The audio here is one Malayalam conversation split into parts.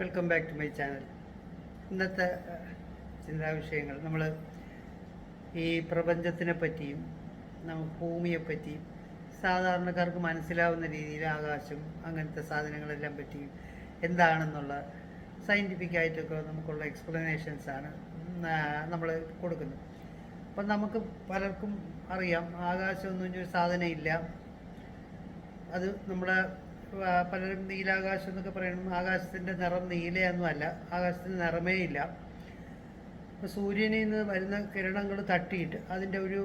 Welcome back to my channel ഇന്നത്തെ ചിന്താ വിഷയങ്ങൾ നമ്മൾ ഈ പ്രപഞ്ചത്തിനെ പറ്റിയും നമുക്ക് ഭൂമിയെ പറ്റിയും സാധാരണക്കാർക്ക് മനസ്സിലാവുന്ന രീതിയിൽ ആകാശം അങ്ങനത്തെ സാധനങ്ങളെല്ലാം പറ്റിയും എന്താണെന്നുള്ള സയന്റിഫിക് ആയിട്ടൊക്കെ നമുക്കുള്ള എക്സ്പ്ലനേഷൻസാണ് നമ്മൾ കൊടുക്കുന്നത്. അപ്പം നമുക്ക് പലർക്കും അറിയാം ആകാശം ഒന്നും ഒരു സാധനമില്ല. അത് നമ്മുടെ പലരും നീലാകാശം എന്നൊക്കെ പറയണം. ആകാശത്തിന്റെ നിറം നീലയൊന്നുമല്ല ആകാശത്തിന് നിറമേ ഇല്ല. സൂര്യനിൽ നിന്ന് വരുന്ന കിരണങ്ങൾ തട്ടിയിട്ട് അതിന്റെ ഒരു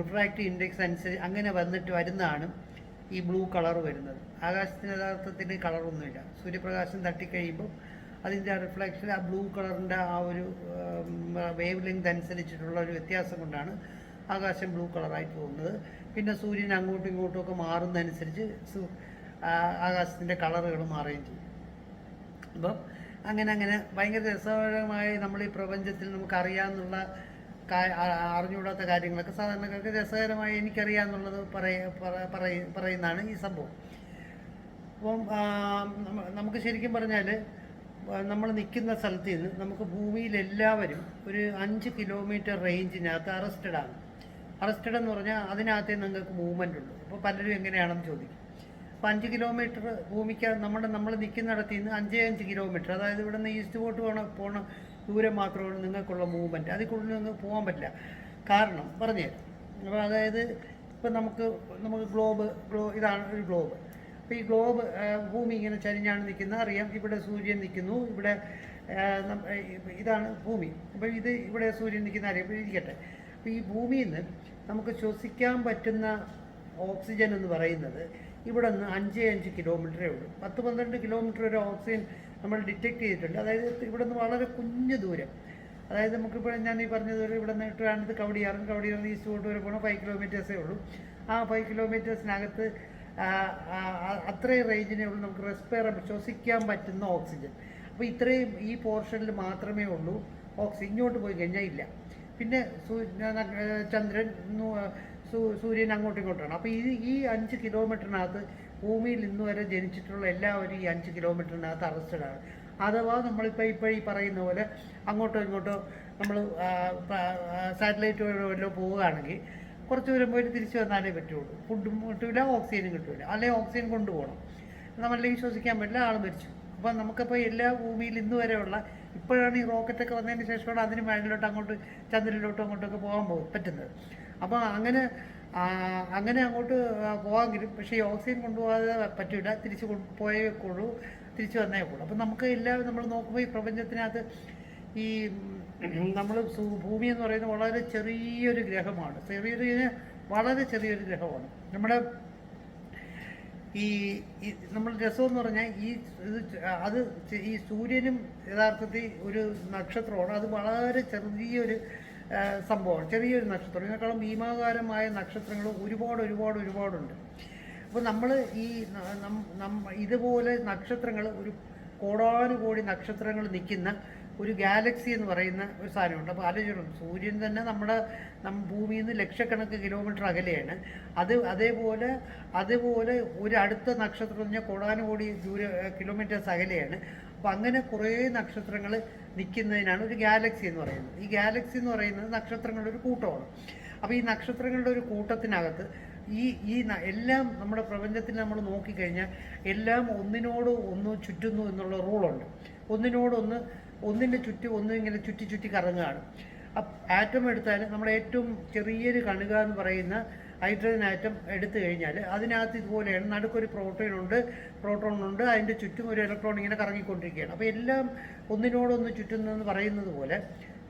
റിഫ്രാക്റ്റീവ് ഇൻഡെക്സ് അനുസരിച്ച് അങ്ങനെ വന്നിട്ട് വരുന്നതാണ് ഈ ബ്ലൂ കളർ വരുന്നത്. ആകാശത്തിന് യഥാർത്ഥത്തിന് കളറൊന്നുമില്ല സൂര്യപ്രകാശം തട്ടിക്കഴിയുമ്പോൾ അതിന്റെ റിഫ്ലക്ഷൻ ആ ബ്ലൂ കളറിന്റെ ആ ഒരു വേവ് ലെങ്ത് അനുസരിച്ചിട്ടുള്ള ഒരു വ്യത്യാസം കൊണ്ടാണ് ആകാശം ബ്ലൂ കളറായി പോകുന്നത്. പിന്നെ സൂര്യൻ അങ്ങോട്ടും ഇങ്ങോട്ടും ഒക്കെ മാറുന്നതനുസരിച്ച് ആകാശത്തിന്റെ കളറുകൾ മാറുകയും ചെയ്യും. അപ്പം അങ്ങനെ അങ്ങനെ ഭയങ്കര രസകരമായി നമ്മൾ ഈ പ്രപഞ്ചത്തിൽ നമുക്ക് അറിയാമെന്നുള്ള കാ- അറിഞ്ഞുകൂടാത്ത കാര്യങ്ങളൊക്കെ സാധാരണക്കാർക്ക് രസകരമായി എനിക്കറിയാമെന്നുള്ളത് പറയ പറ- പറയ- പറയുന്നതാണ് ഈ സംഭവം. അപ്പം നമുക്ക് ശരിക്കും പറഞ്ഞാൽ നമ്മൾ നിൽക്കുന്ന സ്ഥലത്ത് നിന്ന് നമുക്ക് ഭൂമിയിലെല്ലാവരും ഒരു അഞ്ച് കിലോമീറ്റർ റേഞ്ചിനകത്ത് അറസ്റ്റഡാണ് അറസ്റ്റഡ് എന്ന് പറഞ്ഞാൽ അതിനകത്തേ നിങ്ങൾക്ക് മൂവ്മെന്റ് ഉണ്ട് അപ്പോൾ പലരും എങ്ങനെയാണെന്ന് ചോദിക്കും. അപ്പോൾ അഞ്ച് കിലോമീറ്റർ ഭൂമിക്ക് നമ്മുടെ നമ്മൾ നിൽക്കുന്നിടത്ത് നിന്ന് അഞ്ചേ അഞ്ച് കിലോമീറ്റർ അതായത് ഇവിടെ നിന്ന് ഈസ്റ്റ് പോട്ട് പോണ പോണ ദൂരം മാത്രമാണ് നിങ്ങൾക്കുള്ള മൂവ്മെന്റ് അതിൽ കൂടുതൽ നിങ്ങൾക്ക് പോകാൻ പറ്റില്ല. കാരണം പറഞ്ഞുതരാം. അപ്പോൾ അതായത് ഇപ്പം നമുക്ക് നമുക്ക് ഗ്ലോബ് ഗ്ലോ ഇതാണ് ഒരു ഗ്ലോബ് അപ്പോൾ ഈ ഗ്ലോബ് ഭൂമി ഇങ്ങനെ ചരിഞ്ഞാണ് നിൽക്കുന്നത്. അറിയാം ഇവിടെ സൂര്യൻ നിൽക്കുന്നു. ഇവിടെ ഇതാണ് ഭൂമി. അപ്പോൾ ഇത് ഇവിടെ സൂര്യൻ നിൽക്കുന്ന അറിയാം ഇരിക്കട്ടെ. അപ്പോൾ ഈ ഭൂമിയിൽ നിന്ന് നമുക്ക് ശ്വസിക്കാൻ പറ്റുന്ന ഓക്സിജൻ എന്ന് പറയുന്നത് ഇവിടെ നിന്ന് അഞ്ച് അഞ്ച് കിലോമീറ്ററേ ഉള്ളൂ. പത്ത് പന്ത്രണ്ട് കിലോമീറ്റർ വരെ ഓക്സിജൻ നമ്മൾ ഡിറ്റക്ട് ചെയ്തിട്ടുണ്ട്. അതായത് ഇവിടെ നിന്ന് വളരെ കുഞ്ഞു ദൂരം. അതായത് നമുക്കിപ്പോൾ ഞാൻ ഈ പറഞ്ഞതുപോലെ ഇവിടെ നിന്ന് ട്രാൻഡ് കവടിയാറും കവടിയാറും ഈസ്റ്റോട്ട് വരെ പോകണം ഫൈവ് കിലോമീറ്റേഴ്സേ ഉള്ളൂ. ആ ഫൈവ് കിലോമീറ്റേഴ്സിനകത്ത് അത്രയും റേഞ്ചിനേ ഉള്ളൂ നമുക്ക് റെസ്പയർ ശ്വസിക്കാൻ പറ്റുന്ന ഓക്സിജൻ. അപ്പോൾ ഇത്രയും ഈ പോർഷനിൽ മാത്രമേ ഉള്ളൂ ഓക്സിജൻ ഇങ്ങോട്ട് പോയി കഴിഞ്ഞാൽ ഇല്ല. പിന്നെ ചന്ദ്രൻ സൂര്യൻ അങ്ങോട്ടും ഇങ്ങോട്ടാണ് അപ്പോൾ ഈ ഈ അഞ്ച് കിലോമീറ്ററിനകത്ത് ഭൂമിയിൽ ഇന്ന് വരെ ജനിച്ചിട്ടുള്ള എല്ലാവരും ഈ അഞ്ച് കിലോമീറ്ററിനകത്ത് അറസ്റ്റഡാണ് അഥവാ നമ്മളിപ്പോൾ ഇപ്പോൾ ഈ പറയുന്ന പോലെ അങ്ങോട്ടോ ഇങ്ങോട്ടോ നമ്മൾ സാറ്റലൈറ്റ് വല്ലതും പോവുകയാണെങ്കിൽ കുറച്ച് ദൂരം പോയിട്ട് തിരിച്ചു വന്നാലേ പറ്റുള്ളൂ. ഫുഡും കിട്ടില്ല ഓക്സിജനും കിട്ടില്ല അല്ലെങ്കിൽ ഓക്സിജൻ കൊണ്ടുപോകണം. നമ്മളെ വിശ്വസിക്കാൻ പറ്റില്ല ആൾ മരിച്ചു. അപ്പോൾ നമുക്കപ്പോൾ എല്ലാ ഭൂമിയിൽ ഇന്ന് വരെയുള്ള ഇപ്പോഴാണ് ഈ റോക്കറ്റൊക്കെ വന്നതിന് ശേഷമാണ് അതിന് മേളിലോട്ട് അങ്ങോട്ട് ചന്ദ്രനിലോട്ടും അങ്ങോട്ടൊക്കെ പോകാൻ പോകും പറ്റുന്നത്. അപ്പോൾ അങ്ങനെ അങ്ങനെ അങ്ങോട്ട് പോകാമെങ്കിലും പക്ഷേ ഈ ഓക്സിജൻ കൊണ്ടുപോകാതെ പറ്റില്ല തിരിച്ച് പോയേ കൊള്ളൂ. തിരിച്ചു വന്നേ കൊള്ളൂ. അപ്പോൾ നമുക്ക് എല്ലാവരും നമ്മൾ നോക്കുമ്പോൾ ഈ പ്രപഞ്ചത്തിനകത്ത് ഈ നമ്മൾ ഭൂമി എന്ന് പറയുന്നത് വളരെ ചെറിയൊരു ഗ്രഹമാണ്. ചെറിയൊരു വളരെ ചെറിയൊരു ഗ്രഹമാണ്. നമ്മുടെ ഈ നമ്മൾ രസം എന്ന് പറഞ്ഞാൽ ഈ ഇത് അത് ഈ സൂര്യനും യഥാർത്ഥത്തിൽ ഒരു നക്ഷത്രമാണ്. അത് വളരെ ചെറിയൊരു സംഭവമാണ്. ചെറിയൊരു നക്ഷത്രം. ഇതിനേക്കാളും ഭീമാകാരമായ നക്ഷത്രങ്ങൾ ഒരുപാട് ഒരുപാട് ഒരുപാടുണ്ട്. അപ്പോൾ നമ്മൾ ഈ ഇതുപോലെ നക്ഷത്രങ്ങൾ ഒരു കോടാനുകോടി നക്ഷത്രങ്ങൾ നിൽക്കുന്ന ഒരു ഗാലക്സി എന്ന് പറയുന്ന ഒരു സാധനമുണ്ട്. അപ്പോൾ ആലോചിക്കണം സൂര്യൻ തന്നെ നമ്മുടെ നമ്മ ഭൂമിയിൽ നിന്ന് ലക്ഷക്കണക്ക് കിലോമീറ്റർ അകലെയാണ്. അത് അതേപോലെ അതുപോലെ ഒരു അടുത്ത നക്ഷത്രം എന്ന് പറഞ്ഞാൽ കോടാനുകോടി ദൂര കിലോമീറ്റേഴ്സ് അകലെയാണ്. അപ്പോൾ അങ്ങനെ കുറേ നക്ഷത്രങ്ങൾ നിൽക്കുന്നതിനാണ് ഒരു ഗാലക്സി എന്ന് പറയുന്നത്. ഈ ഗാലക്സി എന്ന് പറയുന്നത് നക്ഷത്രങ്ങളുടെ ഒരു കൂട്ടമാണ്. അപ്പോൾ ഈ നക്ഷത്രങ്ങളുടെ ഒരു കൂട്ടത്തിനകത്ത് ഈ ഈ എല്ലാം നമ്മുടെ പ്രപഞ്ചത്തിൽ നമ്മൾ നോക്കിക്കഴിഞ്ഞാൽ എല്ലാം ഒന്നിനോട് ഒന്ന് ചുറ്റുന്നു എന്നുള്ള റൂളുണ്ട് ഒന്നിനോടൊന്ന് ഒന്നിന്റെ ചുറ്റും ഒന്നും ഇങ്ങനെ ചുറ്റി ചുറ്റി കറങ്ങുകയാണ്. ആറ്റം എടുത്താൽ നമ്മുടെ ഏറ്റവും ചെറിയൊരു കണുക എന്ന് പറയുന്ന ഹൈഡ്രജൻ ആറ്റം എടുത്തു കഴിഞ്ഞാൽ അതിനകത്ത് ഇതുപോലെയാണ് നടുക്കൊരു പ്രോട്ടോൺ ഉണ്ട് പ്രോട്ടോൺ ഉണ്ട് അതിന്റെ ചുറ്റും ഒരു ഇലക്ട്രോൺ ഇങ്ങനെ കറങ്ങിക്കൊണ്ടിരിക്കുകയാണ്. അപ്പോൾ എല്ലാം ഒന്നിനോടൊന്ന് ചുറ്റുന്നതെന്ന് പറയുന്നത് പോലെ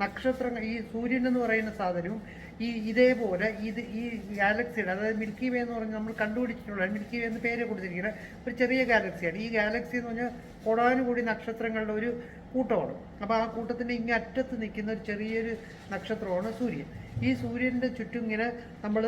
നക്ഷത്രങ്ങൾ ഈ സൂര്യൻ എന്ന് പറയുന്ന സാധനവും ഈ ഇതേപോലെ ഇത് ഈ ഗാലക്സിയുടെ അതായത് മിൽക്കി വേ എന്ന് പറഞ്ഞാൽ നമ്മൾ കണ്ടുപിടിച്ചിട്ടുള്ള മിൽക്കി വേ എന്ന് പേര് കൊടുത്തിരിക്കുന്ന ഒരു ചെറിയ ഗാലക്സിയാണ് ഈ ഗാലക്സി എന്ന് പറഞ്ഞാൽ കോടാനുകൂടി നക്ഷത്രങ്ങളുടെ ഒരു കൂട്ടമാണ്. അപ്പോൾ ആ കൂട്ടത്തിന്റെ ഇങ്ങേ അറ്റത്ത് നിൽക്കുന്ന ഒരു ചെറിയൊരു നക്ഷത്രമാണ് സൂര്യൻ. ഈ സൂര്യന്റെ ചുറ്റും ഇങ്ങനെ നമ്മൾ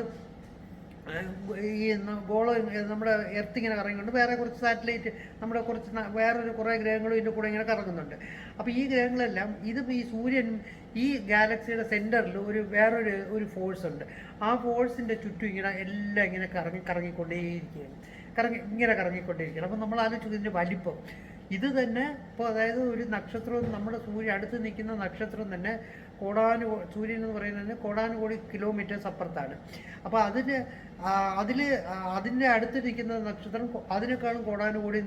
ഈ ഗോളം നമ്മുടെ എർത്ത് ഇങ്ങനെ കറങ്ങുന്നുണ്ട്. വേറെ കുറച്ച് സാറ്റലൈറ്റ് നമ്മുടെ കുറച്ച് വേറൊരു കുറേ ഗ്രഹങ്ങളും ഇതിന്റെ കൂടെ ഇങ്ങനെ കറങ്ങുന്നുണ്ട്. അപ്പോൾ ഈ ഗ്രഹങ്ങളെല്ലാം ഇത് ഈ സൂര്യൻ ഈ ഗാലക്സിയുടെ സെന്ററിൽ ഒരു വേറൊരു ഒരു ഫോഴ്സ് ഉണ്ട്. ആ ഫോഴ്സിന്റെ ചുറ്റും ഇങ്ങനെ എല്ലാം ഇങ്ങനെ കറങ്ങി കറങ്ങിക്കൊണ്ടേയിരിക്കുകയാണ്. കറങ്ങി ഇങ്ങനെ കറങ്ങിക്കൊണ്ടേയിരിക്കുകയാണ്. അപ്പോൾ നമ്മൾ ആലോചിച്ചു ഇതിന്റെ വലിപ്പം. ഇത് തന്നെ ഇപ്പോൾ അതായത് ഒരു നക്ഷത്രവും നമ്മുടെ സൂര്യ അടുത്ത് നിൽക്കുന്ന നക്ഷത്രം തന്നെ കോടാനു സൂര്യൻ എന്ന് പറയുന്നത് കോടാനുകോടി കിലോമീറ്റേഴ്സ് അപ്പുറത്താണ്. അപ്പോൾ അതിന് അതിൽ അതിന്റെ അടുത്തിരിക്കുന്ന നക്ഷത്രം അതിനേക്കാളും കോടാനുകോടി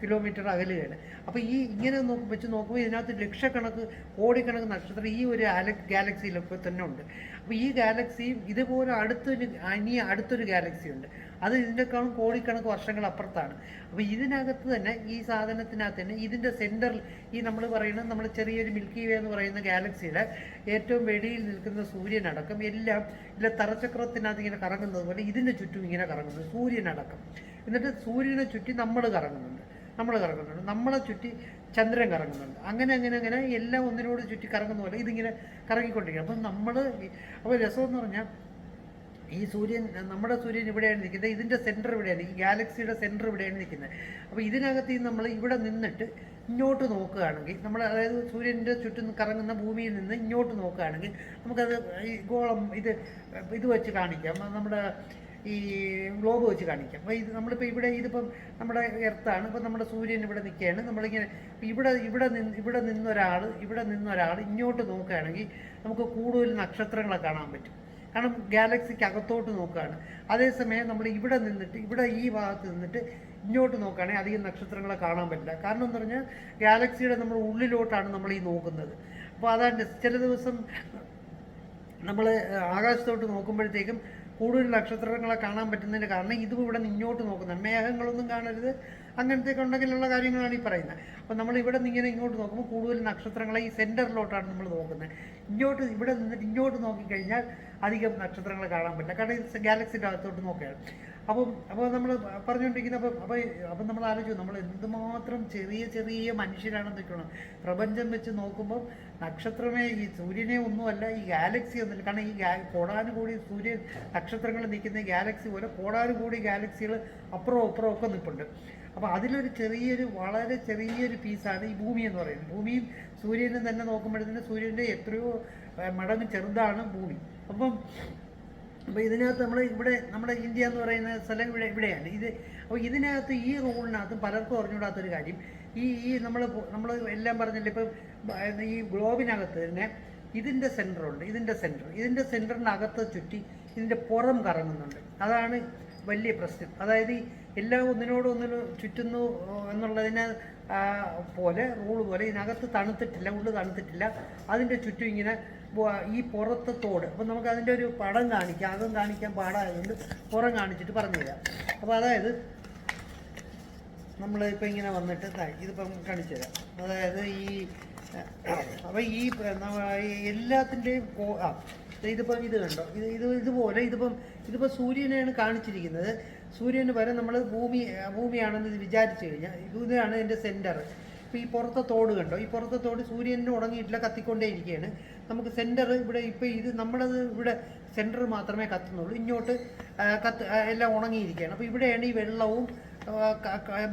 കിലോമീറ്റർ അകലുകയാണ് അപ്പോൾ ഈ ഇങ്ങനെ നോക്കും വെച്ച് നോക്കുമ്പോൾ ഇതിനകത്ത് ലക്ഷക്കണക്ക് കോടിക്കണക്ക് നക്ഷത്രം ഈ ഒരു ഗാലക്സിയിലൊക്കെ തന്നെ ഉണ്ട്. അപ്പോൾ ഈ ഗാലക്സിയും ഇതുപോലെ അടുത്തൊരു ഇനി അടുത്തൊരു ഗാലക്സി ഉണ്ട് അത് ഇതിന്റെക്കാളും കോടിക്കണക്ക് വർഷങ്ങൾ അപ്പുറത്താണ്. അപ്പോൾ ഇതിനകത്ത് തന്നെ ഈ സാധനത്തിനകത്ത് തന്നെ ഇതിന്റെ സെന്ററിൽ ഈ നമ്മൾ പറയുന്നത് നമ്മൾ ചെറിയൊരു മിൽക്കി വേ എന്ന് പറയുന്ന ഗാലക്സിയുടെ ഏറ്റവും വെളിയിൽ നിൽക്കുന്ന സൂര്യനടക്കം എല്ലാം ഇല്ല തറചക്രത്തിനകത്ത് ഇങ്ങനെ കറങ്ങുന്നത് പോലെ ഇതിന്റെ ചുറ്റും ഇങ്ങനെ കറങ്ങുന്നത് സൂര്യനടക്കം. എന്നിട്ട് സൂര്യനെ ചുറ്റി നമ്മൾ കറങ്ങുന്നുണ്ട് നമ്മൾ കറങ്ങുന്നുണ്ട് നമ്മളെ ചുറ്റി ചന്ദ്രൻ കറങ്ങുന്നുണ്ട്. അങ്ങനെ അങ്ങനെ അങ്ങനെ എല്ലാം ഒന്നിനോട് ചുറ്റി കറങ്ങുന്ന പോലെ ഇതിങ്ങനെ കറങ്ങിക്കൊണ്ടിരിക്കും അപ്പം നമ്മൾ അപ്പോൾ രസമെന്ന് പറഞ്ഞാൽ ഈ സൂര്യൻ നമ്മുടെ സൂര്യൻ ഇവിടെയാണ് നിൽക്കുന്നത്. ഇതിന്റെ സെന്റർ ഇവിടെയാണ്. ഈ ഗാലക്സിയുടെ സെന്റർ ഇവിടെയാണ് നിൽക്കുന്നത്. അപ്പോൾ ഇതിനകത്ത് നമ്മൾ ഇവിടെ നിന്നിട്ട് ഇങ്ങോട്ട് നോക്കുകയാണെങ്കിൽ നമ്മൾ അതായത് സൂര്യന്റെ ചുറ്റും കറങ്ങുന്ന ഭൂമിയിൽ നിന്ന് ഇങ്ങോട്ട് നോക്കുകയാണെങ്കിൽ നമുക്കത് ഈ ഗോളം ഇത് ഇത് വെച്ച് കാണിക്കാം. നമ്മുടെ ഈ ഗ്ലോബ് വെച്ച് കാണിക്കാം. അപ്പോൾ ഇത് നമ്മളിപ്പോൾ ഇവിടെ ഇതിപ്പം നമ്മുടെ എർത്താണ് ഇപ്പം നമ്മുടെ സൂര്യൻ ഇവിടെ നിൽക്കുകയാണ്. നമ്മളിങ്ങനെ ഇവിടെ ഇവിടെ നിന്ന് ഇവിടെ നിന്നൊരാൾ ഇവിടെ നിന്നൊരാൾ ഇങ്ങോട്ട് നോക്കുകയാണെങ്കിൽ നമുക്ക് കൂടുതൽ നക്ഷത്രങ്ങളെ കാണാൻ പറ്റും. കാരണം ഗാലക്സിക്ക് അകത്തോട്ട് നോക്കുകയാണ്. അതേസമയം നമ്മൾ ഇവിടെ നിന്നിട്ട് ഇവിടെ ഈ ഭാഗത്ത് നിന്നിട്ട് ഇങ്ങോട്ട് നോക്കുകയാണെങ്കിൽ അധികം നക്ഷത്രങ്ങളെ കാണാൻ പറ്റില്ല. കാരണം എന്ന് പറഞ്ഞാൽ ഗാലക്സിയുടെ നമ്മൾ ഉള്ളിലോട്ടാണ് നമ്മൾ ഈ നോക്കുന്നത്. അപ്പോൾ അതാണ് ചില ദിവസം നമ്മൾ ആകാശത്തോട്ട് നോക്കുമ്പോഴത്തേക്കും കൂടുതൽ നക്ഷത്രങ്ങളെ കാണാൻ പറ്റുന്നതിന് കാരണം ഇതും ഇവിടെ നിന്ന് ഇങ്ങോട്ട് നോക്കുന്നത് മേഘങ്ങളൊന്നും കാണരുത്. അങ്ങനത്തെ ഉണ്ടെങ്കിലുള്ള കാര്യങ്ങളാണ് ഈ പറയുന്നത്. അപ്പോൾ നമ്മൾ ഇവിടെ നിന്ന് ഇങ്ങനെ ഇങ്ങോട്ട് നോക്കുമ്പോൾ കൂടുതൽ നക്ഷത്രങ്ങളെ ഈ സെന്ററിലോട്ടാണ് നമ്മൾ നോക്കുന്നത്. ഇങ്ങോട്ട് ഇവിടെ നിന്നിട്ട് ഇങ്ങോട്ട് നോക്കിക്കഴിഞ്ഞാൽ അധികം നക്ഷത്രങ്ങൾ കാണാൻ പറ്റില്ല. കാരണം ഇത് ഗാലക്സിന്റെ അകത്തോട്ട് നോക്കുകയാണ് അപ്പം അപ്പോൾ നമ്മൾ പറഞ്ഞുകൊണ്ടിരിക്കുന്ന അപ്പം അപ്പോൾ അപ്പം നമ്മൾ ആലോചിച്ചു നമ്മൾ എന്തുമാത്രം ചെറിയ ചെറിയ മനുഷ്യരാണെന്ന് വെക്കണം. പ്രപഞ്ചം വെച്ച് നോക്കുമ്പോൾ നക്ഷത്രമേ ഈ സൂര്യനെ ഒന്നുമല്ല ഈ ഗാലക്സി ഒന്നുമില്ല. കാരണം ഈ ഗാ കോടാനുകൂടി സൂര്യ നക്ഷത്രങ്ങൾ നിൽക്കുന്ന ഗാലക്സി പോലെ കോടാനുകൂടി ഗാലക്സികൾ അപ്പുറവും അപ്പുറവും ഒക്കെ നിൽപ്പുണ്ട് അപ്പോൾ അതിലൊരു ചെറിയൊരു വളരെ ചെറിയൊരു പീസാണ് ഈ ഭൂമി എന്ന് പറയുന്നത്. ഭൂമിയും സൂര്യനും തന്നെ നോക്കുമ്പോഴത്തേന് സൂര്യന്റെ എത്രയോ മടങ്ങ് ചെറുതാണ് ഭൂമി. അപ്പം അപ്പോൾ ഇതിനകത്ത് നമ്മൾ ഇവിടെ നമ്മുടെ ഇന്ത്യ എന്ന് പറയുന്ന സ്ഥലം ഇവിടെ ഇവിടെയാണ്. ഇത് അപ്പോൾ ഇതിനകത്ത് ഈ റൂളിനകത്ത് പലർക്കും അറിഞ്ഞുകൂടാത്തൊരു കാര്യം. ഈ ഈ നമ്മൾ നമ്മൾ എല്ലാം പറഞ്ഞില്ല ഇപ്പം ഈ ഗ്ലോബിനകത്ത് തന്നെ ഇതിന്റെ സെന്ററുണ്ട് ഇതിന്റെ സെന്റർ ഇതിന്റെ സെന്ററിനകത്ത് ചുറ്റി ഇതിന്റെ പുറം കറങ്ങുന്നുണ്ട്. അതാണ് വലിയ പ്രശ്നം. അതായത് എല്ലാം ഒന്നിനോട് ഒന്നിന് ചുറ്റുന്നു എന്നുള്ളതിനെ പോലെ റൂൾ പോലെ ഇതിനകത്ത് തണുത്തിട്ടില്ല ഉള്ളു തണുത്തിട്ടില്ല. അതിന്റെ ചുറ്റും ഇങ്ങനെ ഈ പുറത്തെ തോട്. അപ്പം നമുക്ക് അതിന്റെ ഒരു പടം കാണിക്കാം. അതും കാണിക്കാൻ പാടായതുകൊണ്ട് പുറം കാണിച്ചിട്ട് പറഞ്ഞു തരാം അപ്പോൾ അതായത് നമ്മൾ ഇപ്പം ഇങ്ങനെ വന്നിട്ട് ഇതിപ്പം കാണിച്ചു തരാം അതായത് ഈ അപ്പോൾ ഈ എല്ലാത്തിന്റെയും ഇതിപ്പം ഇത് കണ്ടോ? ഇത് ഇത് ഇതുപോലെ ഇതിപ്പം ഇതിപ്പോൾ സൂര്യനെയാണ് കാണിച്ചിരിക്കുന്നത്. സൂര്യന് പകരം നമ്മൾ ഭൂമി ഭൂമിയാണെന്ന് വിചാരിച്ചു കഴിഞ്ഞാൽ ഇതാണ് ഇതിന്റെ സെന്റർ ഇപ്പോൾ ഈ പുറത്തെ തോട് കണ്ടോ? ഈ പുറത്തെ തോട് സൂര്യന് ഉണങ്ങിയിട്ടില്ല കത്തിക്കൊണ്ടേ ഇരിക്കുകയാണ് നമുക്ക് സെന്റർ ഇവിടെ ഇപ്പോൾ ഇത് നമ്മളത് ഇവിടെ സെന്റർ മാത്രമേ കത്തുന്നുള്ളൂ. ഇങ്ങോട്ട് കത്ത് എല്ലാം ഉണങ്ങിയിരിക്കുകയാണ് അപ്പോൾ ഇവിടെയാണ് ഈ വെള്ളവും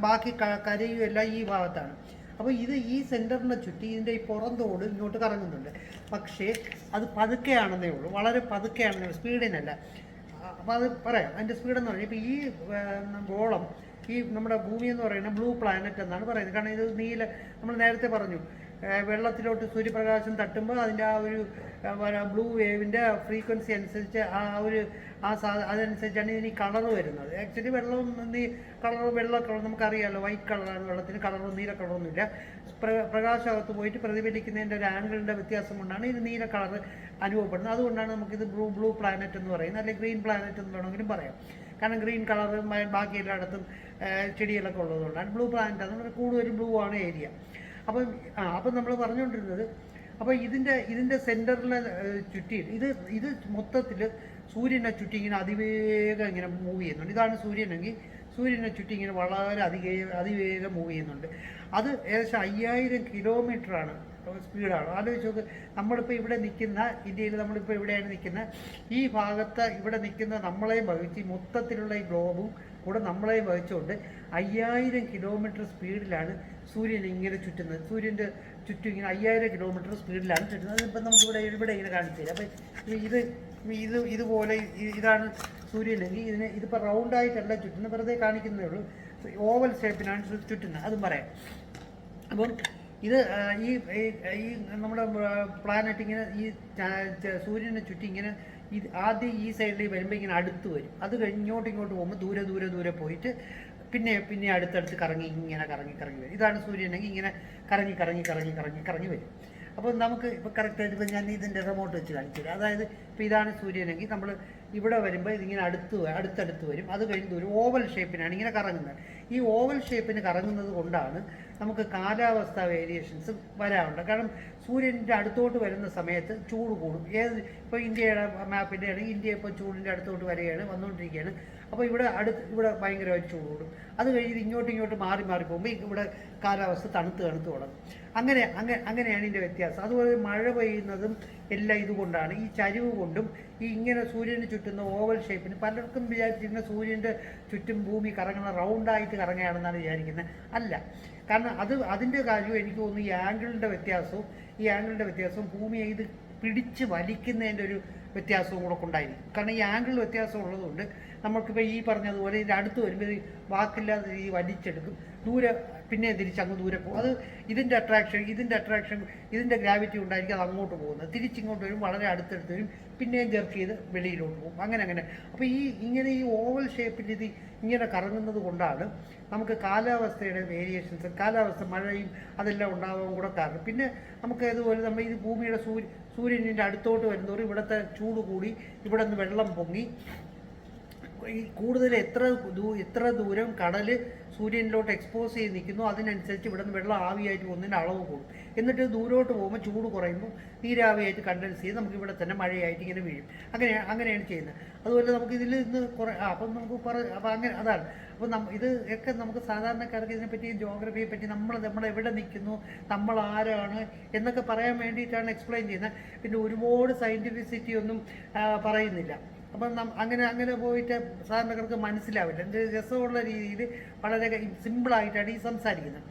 ബാക്കി കരയും എല്ലാം ഈ ഭാഗത്താണ്. അപ്പോൾ ഇത് ഈ സെന്ററിനെ ചുറ്റി ഇതിന്റെ ഈ പുറം തോട് ഇങ്ങോട്ട് കറങ്ങുന്നുണ്ട്. പക്ഷേ അത് പതുക്കെയാണെന്നേ ഉള്ളൂ. വളരെ പതുക്കെയാണെന്നേ ഉള്ളൂ. സ്പീഡിനല്ല അപ്പോൾ അത് പറയാം. അതിന്റെ സ്പീഡ് എന്ന് പറഞ്ഞാൽ ഇപ്പോൾ ഈ ഗോളം ഈ നമ്മുടെ ഭൂമി എന്ന് പറയുന്നത് ബ്ലൂ പ്ലാനറ്റ് എന്നാണ് പറയുന്നത്. കാരണം ഇത് നീല നമ്മൾ നേരത്തെ പറഞ്ഞു. വെള്ളത്തിലോട്ട് സൂര്യപ്രകാശം തട്ടുമ്പോൾ അതിന്റെ ആ ഒരു ബ്ലൂ വേവിന്റെ ഫ്രീക്വൻസി അനുസരിച്ച് ആ ഒരു ആ സാ അതനുസരിച്ചാണ് ഇതിന് കളർ വരുന്നത്. ആക്ച്വലി വെള്ളം നീ കളർ വെള്ള കളർ നമുക്കറിയാമല്ലോ വൈറ്റ് കളറാണ് വെള്ളത്തിന് കളറും നീല കളറൊന്നുമില്ല പ്ര- പ്രകാശം അകത്ത് പോയിട്ട് പ്രതിഫലിക്കുന്നതിന്റെ ഒരു ആംഗിളിന്റെ വ്യത്യാസം കൊണ്ടാണ് ഇത് നീല കളർ അനുഭവപ്പെടുന്നത്. അതുകൊണ്ടാണ് നമുക്കിത് ബ്ലൂ ബ്ലൂ പ്ലാനറ്റ് എന്ന് പറയുന്നത്. അല്ലെങ്കിൽ ഗ്രീൻ പ്ലാനറ്റ് എന്ന് വേണമെങ്കിലും പറയാം. കാരണം ഗ്രീൻ കളർ ബാക്കി എല്ലായിടത്തും ചെടികളൊക്കെ ഉള്ളതുകൊണ്ടാണ് ബ്ലൂ പ്ലാനറ്റ് പറഞ്ഞാൽ കൂടുതലും ബ്ലൂ ആണ് ഏരിയ അപ്പം ആ അപ്പം നമ്മൾ പറഞ്ഞുകൊണ്ടിരുന്നത് അപ്പോൾ ഇതിന്റെ ഇതിന്റെ സെന്ററിലെ ചുറ്റി ഇത് ഇത് മൊത്തത്തിൽ സൂര്യനെ ചുറ്റി ഇങ്ങനെ അതിവേഗം ഇങ്ങനെ മൂവ് ചെയ്യുന്നുണ്ട്. ഇതാണ് സൂര്യനെങ്കിൽ സൂര്യനെ ചുറ്റി ഇങ്ങനെ വളരെ അതിവേഗം അതിവേഗം മൂവ് ചെയ്യുന്നുണ്ട്. അത് ഏകദേശം അയ്യായിരം കിലോമീറ്ററാണ് സ്പീഡാണ് ആലോചിച്ച് നോക്ക് നമ്മളിപ്പോൾ ഇവിടെ നിൽക്കുന്ന ഇന്ത്യയിൽ നമ്മളിപ്പോൾ ഇവിടെയാണ് നിൽക്കുന്ന ഈ ഭാഗത്ത് ഇവിടെ നിൽക്കുന്ന നമ്മളെയും വഹിച്ച് മൊത്തത്തിലുള്ള ഈ ഗ്ലോബും കൂടെ നമ്മളെയും വഹിച്ചുകൊണ്ട് അയ്യായിരം കിലോമീറ്റർ സ്പീഡിലാണ് സൂര്യൻ ഇങ്ങനെ ചുറ്റുന്നത്. സൂര്യന്റെ ചുറ്റും ഇങ്ങനെ അയ്യായിരം കിലോമീറ്റർ സ്പീഡിലാണ് ചുറ്റുന്നത്. ഇപ്പം നമുക്കിവിടെ ഇവിടെ ഇങ്ങനെ കാണിച്ചു തരാം. അപ്പം ഇത് ഇത് ഇതുപോലെ ഇതാണ് സൂര്യനെങ്കിൽ ഇതിനെ ഇതിപ്പോൾ റൗണ്ടായിട്ടല്ല ചുറ്റുന്നത്. വെറുതെ കാണിക്കുന്നേ ഉള്ളൂ. ഓവൽ ഷേപ്പിനാണ് ചുറ്റുന്നത്. അതും പറയാം. അപ്പം ഇത് ഈ ഈ- നമ്മുടെ പ്ലാനറ്റ് ഇങ്ങനെ ഈ സൂര്യനെ ചുറ്റി ഇങ്ങനെ ഇത് ആദ്യം ഈ സൈഡിൽ വരുമ്പോൾ ഇങ്ങനെ അടുത്ത് വരും. അത് കഴിഞ്ഞ് ഇങ്ങോട്ട് പോകുമ്പോൾ ദൂരെ ദൂരെ ദൂരെ പോയിട്ട് പിന്നെ പിന്നെ അടുത്തടുത്ത് കറങ്ങി ഇങ്ങനെ കറങ്ങി കറങ്ങി വരും. ഇതാണ് സൂര്യനെങ്കിൽ ഇങ്ങനെ കറങ്ങി കറങ്ങി കറങ്ങി കറങ്ങി കറങ്ങി വരും. അപ്പോൾ നമുക്ക് ഇപ്പോൾ കറക്റ്റായിട്ട് ഇപ്പോൾ ഞാൻ ഇതിന്റെ റിമോട്ട് വെച്ച് കാണിച്ചു തരാം. അതായത് ഇപ്പോൾ ഇതാണ് സൂര്യനെങ്കിൽ നമ്മൾ ഇവിടെ വരുമ്പോൾ ഇതിങ്ങനെ അടുത്ത് അടുത്തടുത്ത് വരും. അത് കഴിഞ്ഞ് ഒരു ഓവൽ ഷേപ്പിനാണ് ഇങ്ങനെ കറങ്ങുന്നത്. ഈ ഓവൽ ഷേപ്പിന് കറങ്ങുന്നത് കൊണ്ടാണ് നമുക്ക് കാലാവസ്ഥ വേരിയേഷൻസ് വരാറുണ്ട്. കാരണം സൂര്യന്റെ അടുത്തോട്ട് വരുന്ന സമയത്ത് ചൂട് കൂടും. ഏത് ഇപ്പോൾ ഇന്ത്യയുടെ മാപ്പിന്റെ ആണെങ്കിൽ ഇന്ത്യ ഇപ്പോൾ ചൂടിന്റെ അടുത്തോട്ട് വരികയാണ് വന്നുകൊണ്ടിരിക്കുകയാണ് അപ്പോൾ ഇവിടെ അടുത്ത് ഇവിടെ ഭയങ്കരമായിട്ട് ചൂട് കൂടും. അത് കഴിഞ്ഞ് ഇങ്ങോട്ടും ഇങ്ങോട്ട് മാറി മാറി പോകുമ്പോൾ ഇവിടെ കാലാവസ്ഥ തണുത്ത് തണുത്ത് തുടങ്ങും. അങ്ങനെ അങ്ങനെ അങ്ങനെയാണ് ഇതിന്റെ വ്യത്യാസം. അതുപോലെ മഴ പെയ്യുന്നതും എല്ലാം ഇതുകൊണ്ടാണ്. ഈ ചരിവ് കൊണ്ടും ഈ ഇങ്ങനെ സൂര്യന് ചുറ്റുന്ന ഓവൽ ഷേപ്പിന് പലർക്കും വിചാരിച്ചിരുന്ന സൂര്യന്റെ ചുറ്റും ഭൂമി കറങ്ങുന്ന റൗണ്ടായിട്ട് കറങ്ങുകയാണെന്നാണ് വിചാരിക്കുന്നത്. അല്ല കാരണം അത് അതിന്റെ കാര്യവും എനിക്ക് തോന്നുന്നു ഈ ആംഗിളിന്റെ വ്യത്യാസവും ഈ ആംഗിളിന്റെ വ്യത്യാസവും ഭൂമിയെ ഇത് പിടിച്ച് വലിക്കുന്നതിന്റെ ഒരു വ്യത്യാസവും കൂടെ കൊണ്ടായിരിക്കും കാരണം ഈ ആംഗിൾ വ്യത്യാസം ഉള്ളതുകൊണ്ട് നമുക്കിപ്പോൾ ഈ പറഞ്ഞതുപോലെ ഇതിന്റെ അടുത്ത് വരുമ്പോൾ ഇത് വാക്കില്ലാതെ ഈ വലിച്ചെടുക്കും. ദൂരെ പിന്നെ തിരിച്ച് അങ്ങ് ദൂരെ പോകും. അത് ഇതിന്റെ അട്രാക്ഷൻ ഇതിന്റെ അട്രാക്ഷൻ ഇതിന്റെ ഗ്രാവിറ്റി ഉണ്ടായിരിക്കും അത് അങ്ങോട്ട് പോകുന്നത്. തിരിച്ചിങ്ങോട്ട് വരും വളരെ അടുത്തടുത്ത് വരും. പിന്നെയും ജെർക്ക് ചെയ്ത് വെളിയിലോട്ട് പോകും. അങ്ങനെ അങ്ങനെ. അപ്പോൾ ഈ ഇങ്ങനെ ഈ ഓവൽ ഷേപ്പിൽ ഇത് ഇങ്ങനെ കറങ്ങുന്നത് കൊണ്ടാണ് നമുക്ക് കാലാവസ്ഥയുടെ വേരിയേഷൻസ് കാലാവസ്ഥ മഴയും അതെല്ലാം ഉണ്ടാകാൻ കൂടെ കാരണം. പിന്നെ നമുക്ക് അതുപോലെ നമ്മൾ ഈ ഭൂമിയുടെ സൂര്യ സൂര്യനിന്റെ അടുത്തോട്ട് വരുന്നവർ ഇവിടുത്തെ ചൂട് കൂടി ഇവിടെ നിന്ന് വെള്ളം പൊങ്ങി. ഈ കൂടുതൽ എത്ര ദൂ എത്ര ദൂരം കടൽ സൂര്യനിലോട്ട് എക്സ്പോസ് ചെയ്ത് നിൽക്കുന്നു അതിനനുസരിച്ച് ഇവിടെ നിന്ന് വെള്ളം ആവിയായിട്ട് പോകുന്നതിന്റെ അളവ് കൂടും. എന്നിട്ട് ദൂരോട്ട് പോകുമ്പോൾ ചൂട് കുറയുമ്പോൾ നീരാവിയായിട്ട് കണ്ടൻസ് ചെയ്ത് നമുക്ക് ഇവിടെ തന്നെ മഴയായിട്ട് ഇങ്ങനെ വീഴും. അങ്ങനെ അങ്ങനെയാണ് ചെയ്യുന്നത്. അതുപോലെ നമുക്ക് ഇതിൽ നിന്ന് കുറേ അപ്പം നമുക്ക് പറ അപ്പം അങ്ങനെ അതാണ്. അപ്പോൾ നമ്മ ഇത് ഒക്കെ നമുക്ക് സാധാരണക്കാർക്ക് ഇതിനെപ്പറ്റി ജോഗ്രഫിയെ പറ്റി നമ്മൾ നമ്മൾ എവിടെ നിൽക്കുന്നു നമ്മൾ ആരാണ് എന്നൊക്കെ പറയാൻ വേണ്ടിയിട്ടാണ് എക്സ്പ്ലെയിൻ ചെയ്യുന്നത്. പിന്നെ ഒരുപാട് സയന്റിഫിസിറ്റി ഒന്നും പറയുന്നില്ല. അപ്പം നം അങ്ങനെ അങ്ങനെ പോയിട്ട് സാധാരണക്കാർക്ക് മനസ്സിലാവില്ല. രസമുള്ള രീതിയിൽ വളരെ സിമ്പിളായിട്ടാണ് ഈ സംസാരിക്കുന്നത്.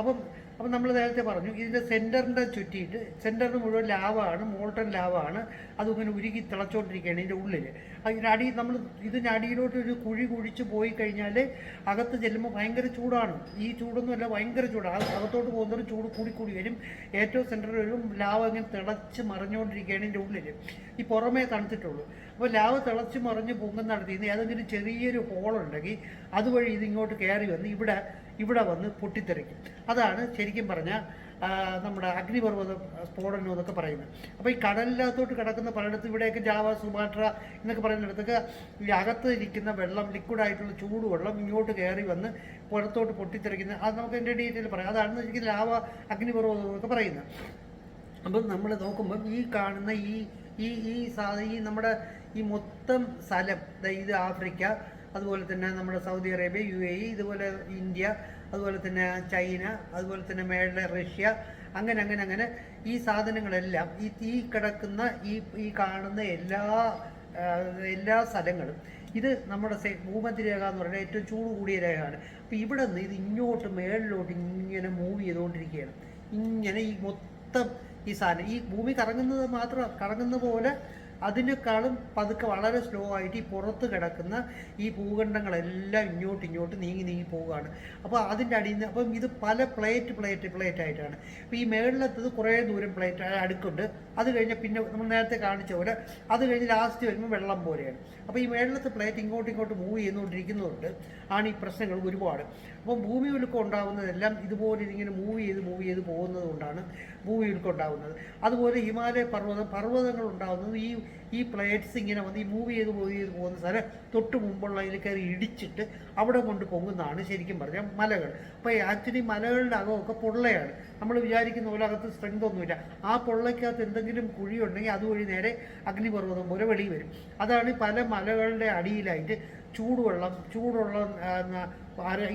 അപ്പം അപ്പം നമ്മൾ നേരത്തെ പറഞ്ഞു ഇതിന്റെ സെന്ററിന്റെ ചുറ്റിയിട്ട് സെന്ററിന് മുഴുവൻ ലാവാണ് മോൾട്ടൺ ലാവാണ് അതിങ്ങനെ ഉരുകി തിളച്ചോണ്ടിരിക്കുകയാണ് ഇതിന്റെ ഉള്ളിൽ അതിന്റെ അടി നമ്മൾ ഇതിന്റെ അടിയിലോട്ട് ഒരു കുഴി കുഴിച്ച് പോയി കഴിഞ്ഞാൽ അകത്ത് ചെല്ലുമ്പോൾ ഭയങ്കര ചൂടാണ്. ഈ ചൂടൊന്നുമല്ല ഭയങ്കര ചൂടാണ് അകത്തോട്ട് പോകുന്നവരും ചൂട് കൂടി കൂടി വരും. ഏറ്റവും സെന്ററിൽ വരും. ലാവ ഇങ്ങനെ തിളച്ച് മറിഞ്ഞുകൊണ്ടിരിക്കുകയാണ് ഇതിന്റെ ഉള്ളിൽ ഈ പുറമേ തണുത്തിട്ടുള്ളൂ. അപ്പോൾ ലാവ് തിളച്ച് മറിഞ്ഞ് പൊങ്ങുന്നിടത്ത് നിന്ന് ഏതെങ്കിലും ചെറിയൊരു ഹോളുണ്ടെങ്കിൽ അതുവഴി ഇതിങ്ങോട്ട് കയറി വന്ന് ഇവിടെ ഇവിടെ വന്ന് പൊട്ടിത്തെറിക്കും. അതാണ് ശരിക്കും പറഞ്ഞാൽ നമ്മുടെ അഗ്നിപർവത സ്ഫോടനം എന്നൊക്കെ പറയുന്നത്. അപ്പോൾ ഈ കടലിനകത്തോട്ട് കിടക്കുന്ന പലയിടത്തും ഇവിടെയൊക്കെ ജാവ സുമാട്ര എന്നൊക്കെ പറയുന്നിടത്തൊക്കെ ഈ അകത്ത് ഇരിക്കുന്ന വെള്ളം ലിക്വിഡായിട്ടുള്ള ചൂടുവെള്ളം ഇങ്ങോട്ട് കയറി വന്ന് പുറത്തോട്ട് പൊട്ടിത്തെറിക്കുന്ന അത് നമുക്ക് എന്റെ ഡീറ്റെയിൽ പറയാം. അതാണ് ശരിക്കും ലാവ അഗ്നിപർവതം എന്നൊക്കെ പറയുന്നത്. അപ്പം നമ്മൾ നോക്കുമ്പം ഈ കാണുന്ന ഈ ഈ ഈ സാ ഈ നമ്മുടെ ഈ മൊത്തം സ്ഥലം ഇത് ആഫ്രിക്ക അതുപോലെ തന്നെ നമ്മുടെ Saudi Arabia U A E ഇതുപോലെ ഇന്ത്യ അതുപോലെ തന്നെ ചൈന അതുപോലെ തന്നെ മേളിലെ റഷ്യ അങ്ങനെ അങ്ങനെ അങ്ങനെ ഈ സാധനങ്ങളെല്ലാം ഈ തീ കിടക്കുന്ന ഈ ഈ കാണുന്ന എല്ലാ എല്ലാ സ്ഥലങ്ങളും. ഇത് നമ്മുടെ ഭൂമധ്യ ഭൂമധ്യരേഖ എന്ന് പറയുന്നത് ഏറ്റവും ചൂട് കൂടിയ രേഖയാണ്. അപ്പോൾ ഇവിടെ നിന്ന് ഇത് ഇങ്ങോട്ട് മേളിലോട്ട് ഇങ്ങനെ മൂവ് ചെയ്തുകൊണ്ടിരിക്കുകയാണ്. ഇങ്ങനെ ഈ മൊത്തം ഈ സാധനം. ഈ ഭൂമി കറങ്ങുന്നത് മാത്രം കറങ്ങുന്ന പോലെ അതിനേക്കാളും പതുക്കെ വളരെ സ്ലോ ആയിട്ട് ഈ പുറത്ത് കിടക്കുന്ന ഈ ഭൂഖണ്ഡങ്ങളെല്ലാം ഇങ്ങോട്ട് ഇങ്ങോട്ട് നീങ്ങി നീങ്ങി പോവുകയാണ്. അപ്പോൾ അതിന്റെ അടിയിൽ നിന്ന് അപ്പം ഇത് പല പ്ലേറ്റ് പ്ലേറ്റ് പ്ലേറ്റ് ആയിട്ടാണ്. അപ്പോൾ ഈ മേളിലത്തത് കുറേ ദൂരം പ്ലേറ്റ് അടുക്കുണ്ട്. അത് കഴിഞ്ഞാൽ പിന്നെ നമ്മൾ നേരത്തെ കാണിച്ച പോലെ അത് കഴിഞ്ഞ് ലാസ്റ്റ് വരുമ്പോൾ വെള്ളം പോലെയാണ്. അപ്പോൾ ഈ മേളിലത്തെ പ്ലേറ്റ് ഇങ്ങോട്ട് ഇങ്ങോട്ട് മൂവ് ചെയ്തുകൊണ്ടിരിക്കുന്നതുകൊണ്ട് ആണ് ഈ പ്രശ്നങ്ങൾ ഒരുപാട്. അപ്പം ഭൂമി ഉലുക്കം ഉണ്ടാകുന്നതെല്ലാം ഇതുപോലെ ഇതിങ്ങനെ മൂവ് ചെയ്ത് മൂവ് ചെയ്ത് പോകുന്നത് കൊണ്ടാണ് ഭൂമി ഉലുക്കം ഉണ്ടാകുന്നത് അതുപോലെ ഹിമാലയ പർവതം പർവതങ്ങൾ ഉണ്ടാകുന്നത് ഈ ഈ പ്ലേറ്റ്സ് ഇങ്ങനെ വന്ന് ഈ മൂവ് ചെയ്ത് മൂവ് ചെയ്ത് പോകുന്ന സ്ഥലം തൊട്ട് മുമ്പുള്ള അതിൽ കയറി ഇടിച്ചിട്ട് അവിടെ കൊണ്ട് പൊങ്ങുന്നതാണ് ശരിക്കും പറഞ്ഞാൽ മലകൾ. അപ്പോൾ ആക്ച്വലി മലകളുടെ അകമൊക്കെ പൊള്ളയാണ്. നമ്മൾ വിചാരിക്കുന്ന പോലെ അകത്ത് സ്ട്രെങ്ത് ഒന്നുമില്ല. ആ പൊള്ളയ്ക്കകത്ത് എന്തെങ്കിലും കുഴിയുണ്ടെങ്കിൽ അതുവഴി നേരെ അഗ്നിപർവതം പോലെ വെളിയിൽ വരും. അതാണ് പല മലകളുടെ അടിയിലായിട്ട് ചൂടുവെള്ളം അര-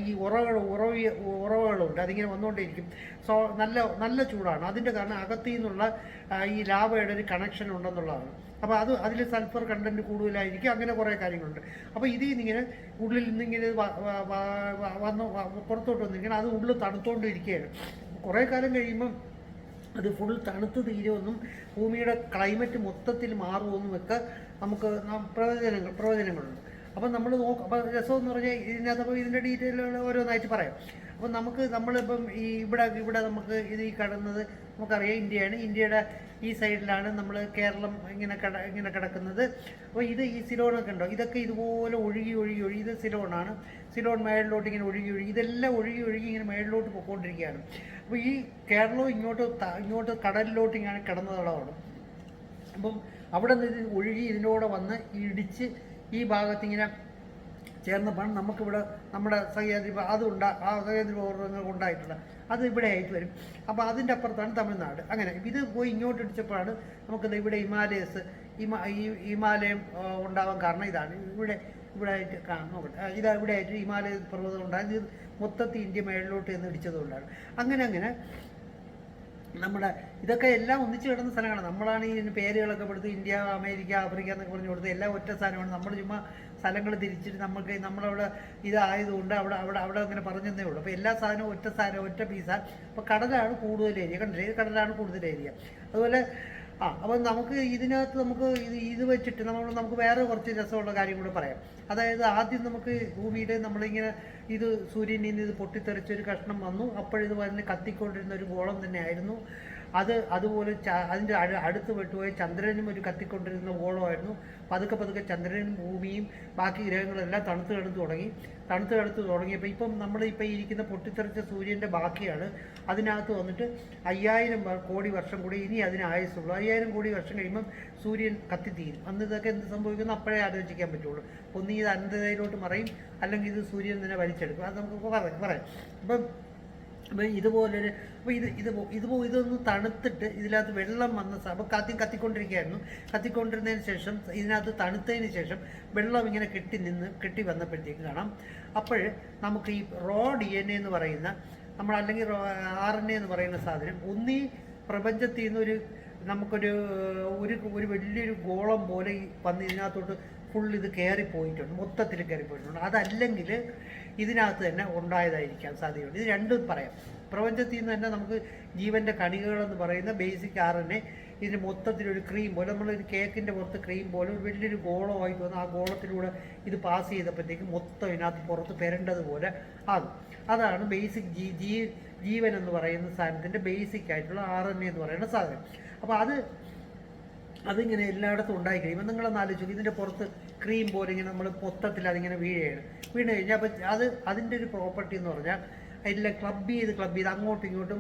ഈ ഉറവ ഉറവിയ ഉറവകളുണ്ട്. അതിങ്ങനെ വന്നുകൊണ്ടേയിരിക്കും സോ നല്ല നല്ല ചൂടാണ്. അതിന്റെ കാരണം അകത്തു നിന്നുള്ള ഈ ലാവയുടെ ഒരു കണക്ഷൻ ഉണ്ടെന്നുള്ളതാണ്. അപ്പോൾ അത് അതിൽ സൾഫർ കണ്ടന്റ് കൂടുതലായിരിക്കും. അങ്ങനെ കുറേ കാര്യങ്ങളുണ്ട്. അപ്പോൾ ഇതിൽ നിന്നിങ്ങനെ ഉള്ളിൽ നിന്നിങ്ങനെ വന്ന് പുറത്തോട്ട് വന്നിങ്ങനെ അത് ഉള്ളിൽ തണുത്തുകൊണ്ടിരിക്കുകയാണ് കുറേ കാലം കഴിയുമ്പം അത് ഫുൾ തണുത്ത് തീരുമെന്നും ഭൂമിയുടെ ക്ലൈമറ്റ് മൊത്തത്തിൽ മാറുമെന്നും ഒക്കെ നമുക്ക് പ്രവചനങ്ങൾ പ്രവചനങ്ങളുണ്ട്. അപ്പം നമ്മൾ നോക്കും. അപ്പം രസം എന്ന് പറഞ്ഞാൽ ഇതിനകത്ത് അപ്പോൾ ഇതിന്റെ ഓരോന്നായിട്ട് പറയാം. അപ്പം നമുക്ക് നമ്മളിപ്പം ഈ ഇവിടെ ഇവിടെ നമുക്ക് ഇത് ഈ കടന്നത് നമുക്കറിയാം ഇന്ത്യയാണ്. ഇന്ത്യയുടെ ഈ സൈഡിലാണ് നമ്മൾ കേരളം ഇങ്ങനെ കട ഇങ്ങനെ കിടക്കുന്നത്. അപ്പോൾ ഇത് ഈ സിലോണൊക്കെ ഉണ്ടോ? ഇതൊക്കെ ഇതുപോലെ ഒഴുകി ഒഴുകി ഒഴുകി. ഇത് സിലോണാണ്. സിലോൺ മേളിലോട്ട് ഇങ്ങനെ ഒഴുകി ഒഴുകി. ഇതെല്ലാം ഒഴുകി ഒഴുകി ഇങ്ങനെ മേളിലോട്ട് പോയിക്കൊണ്ടിരിക്കുകയാണ് അപ്പോൾ ഈ കേരളവും ഇങ്ങോട്ട് ഇങ്ങോട്ട് കടലിലോട്ട് ഇങ്ങനെ കിടന്നതോളമാണ് അപ്പം അവിടെ നിന്ന് ഇത് ഒഴുകി ഇതിനോടെ വന്ന് ഇടിച്ച് ഈ ഭാഗത്ത് ഇങ്ങനെ പണം നമുക്കിവിടെ നമ്മുടെ സഹ്യാദ്രി അതുണ്ട് ആ സഹ്യാദ്രി ഉണ്ടായിട്ടുള്ള അത് ഇവിടെ ആയിട്ട് വരും. അപ്പോൾ അതിന്റെ അപ്പുറത്താണ് തമിഴ്നാട്. അങ്ങനെ ഇത് പോയി ഇങ്ങോട്ട് ഇടിച്ചപ്പോഴാണ് നമുക്കിത് ഇവിടെ ഹിമാലയസ് ഹിമാലയം ഉണ്ടാവാൻ കാരണം ഇതാണ്. ഇവിടെ ഇവിടെ ആയിട്ട് കാണാം നോക്കട്ടെ ഇതാ ഇവിടെ ആയിട്ട് ഹിമാലയ പർവതം ഉണ്ടായത് മൊത്തത്തിൽ ഇന്ത്യ മേളിലോട്ട് എന്ന് ഇടിച്ചതുകൊണ്ടാണ്. അങ്ങനെ അങ്ങനെ നമ്മുടെ ഇതൊക്കെ എല്ലാം ഒന്നിച്ചു കിടന്ന സ്ഥലങ്ങളാണ്. നമ്മളാണ് ഈ പേരുകളൊക്കെ കൊടുത്ത് ഇന്ത്യ അമേരിക്ക ആഫ്രിക്ക എന്നൊക്കെ പറഞ്ഞു കൊടുത്ത് എല്ലാം ഒറ്റ സ്ഥലമാണ് നമ്മൾ ചുമ്മാ സ്ഥലങ്ങൾ തിരിച്ചിട്ട് നമുക്ക് നമ്മളവിടെ ഇതായതുകൊണ്ട് അവിടെ അവിടെ അവിടെ അങ്ങനെ പറഞ്ഞതേ ഉള്ളൂ. അപ്പോൾ എല്ലാ സാധനവും ഒറ്റ സാധനം ഒറ്റ പീസാണ് അപ്പോൾ കടലാണ് കൂടുതൽ ഏരിയ. കണ്ടില്ലേ? കടലാണ് കൂടുതൽ ഏരിയ. അതുപോലെ ആ അപ്പം നമുക്ക് ഇതിനകത്ത് നമുക്ക് ഇത് ഇത് വെച്ചിട്ട് നമ്മൾ നമുക്ക് വേറെ കുറച്ച് രസമുള്ള കാര്യം കൂടെ പറയാം. അതായത് ആദ്യം നമുക്ക് ഭൂമിയുടെ നമ്മളിങ്ങനെ ഇത് സൂര്യനിൽ നിന്ന് ഇത് പൊട്ടിത്തെറിച്ചൊരു കഷ്ണം വന്നു. അപ്പോഴിത് വന്ന് കത്തിക്കൊണ്ടിരുന്ന ഒരു ഗോളം തന്നെയായിരുന്നു. അത് അതുപോലെ അതിന്റെ അട് അടുത്ത് പെട്ടുപോയ ചന്ദ്രനും ഒരു കത്തിക്കൊണ്ടിരുന്ന ഗോളമായിരുന്നു. പതുക്കെ പതുക്കെ ചന്ദ്രനും ഭൂമിയും ബാക്കി ഗ്രഹങ്ങളെല്ലാം തണുത്ത് കിടന്ന് തുടങ്ങി. തണുത്ത് കിടത്ത് തുടങ്ങിയപ്പോൾ ഇപ്പം നമ്മൾ ഇപ്പം ഇരിക്കുന്ന പൊട്ടിത്തെറിച്ച സൂര്യന്റെ ബാക്കിയാണ്. അതിനകത്ത് വന്നിട്ട് അയ്യായിരം കോടി വർഷം കൂടി ഇനി അതിന് ആയുസുള്ളൂ അയ്യായിരം കോടി വർഷം കഴിയുമ്പം സൂര്യൻ കത്തിത്തീരും. അന്ന് ഇതൊക്കെ എന്ത് സംഭവിക്കുന്നു അപ്പോഴേ ആലോചിക്കാൻ പറ്റുള്ളൂ. ഒന്നീ ഇത് അനന്തതയിലോട്ട് മറയും. അല്ലെങ്കിൽ ഇത് സൂര്യൻ തന്നെ വലിച്ചെടുക്കും. അത് നമുക്ക് പറയാം പറയാം. അപ്പം അപ്പം ഇതുപോലൊരു അപ്പോൾ ഇത് ഇത് ഇത് ഇതൊന്ന് തണുത്തിട്ട് ഇതിനകത്ത് വെള്ളം വന്ന അപ്പോൾ കത്തി കത്തിക്കൊണ്ടിരിക്കുകയായിരുന്നു. കത്തിക്കൊണ്ടിരുന്നതിന് ശേഷം ഇതിനകത്ത് തണുത്തതിന് ശേഷം വെള്ളം ഇങ്ങനെ കെട്ടി നിന്ന് കെട്ടി വന്നപ്പോഴത്തേക്ക് കാണാം. അപ്പോൾ നമുക്ക് ഈ റോ ഡി എൻ എ എന്ന് പറയുന്ന നമ്മൾ അല്ലെങ്കിൽ ആർ എൻ എ എന്ന് പറയുന്ന സാധനം ഒന്നീ പ്രപഞ്ചത്തിൽ നിന്നൊരു നമുക്കൊരു ഒരു ഒരു വലിയൊരു ഗോളം പോലെ വന്ന് ഇതിനകത്തോട്ട് ഫുൾ ഇത് കയറിപ്പോയിട്ടുണ്ട് മൊത്തത്തിൽ കയറിപ്പോയിട്ടുണ്ട് അതല്ലെങ്കിൽ ഇതിനകത്ത് തന്നെ ഉണ്ടായതായിരിക്കാൻ സാധ്യതയുണ്ട്. ഇത് രണ്ടും പറയാം. പ്രപഞ്ചത്തിൽ നിന്ന് തന്നെ നമുക്ക് ജീവന്റെ കണികകളെന്ന് പറയുന്ന ബേസിക് ആർ എൻ എ ഇതിന് മൊത്തത്തിലൊരു ക്രീം പോലെ നമ്മളൊരു കേക്കിന്റെ പുറത്ത് ക്രീം പോലെ ഒരു വലിയൊരു ഗോളമായിട്ട് വന്ന് ആ ഗോളത്തിലൂടെ ഇത് പാസ് ചെയ്തപ്പോഴത്തേക്ക് മൊത്തം ഇതിനകത്ത് പുറത്ത് പെരേണ്ടതുപോലെ ആകും. അതാണ് ബേസിക് ജീ ജീ ജീവൻ എന്ന് പറയുന്ന സാധനത്തിന്റെ ബേസിക് ആയിട്ടുള്ള ആർ എൻ എ എന്ന് പറയുന്ന സാധനം. അപ്പോൾ അത് അതിങ്ങനെ എല്ലായിടത്തും ഉണ്ടായി കഴിയുമ്പോൾ നിങ്ങളൊന്ന് ആലോചിച്ചു ഇതിന്റെ പുറത്ത് ക്രീം പോലെ ഇങ്ങനെ നമ്മൾ മൊത്തത്തിൽ അതിങ്ങനെ വീഴുകയാണ് വീണ് കഴിഞ്ഞാൽ അപ്പം അത് അതിന്റെ ഒരു പ്രോപ്പർട്ടി എന്ന് പറഞ്ഞാൽ എല്ലാം ക്ലബ് ചെയ്ത് ക്ലബ് ചെയ്ത് അങ്ങോട്ടും ഇങ്ങോട്ടും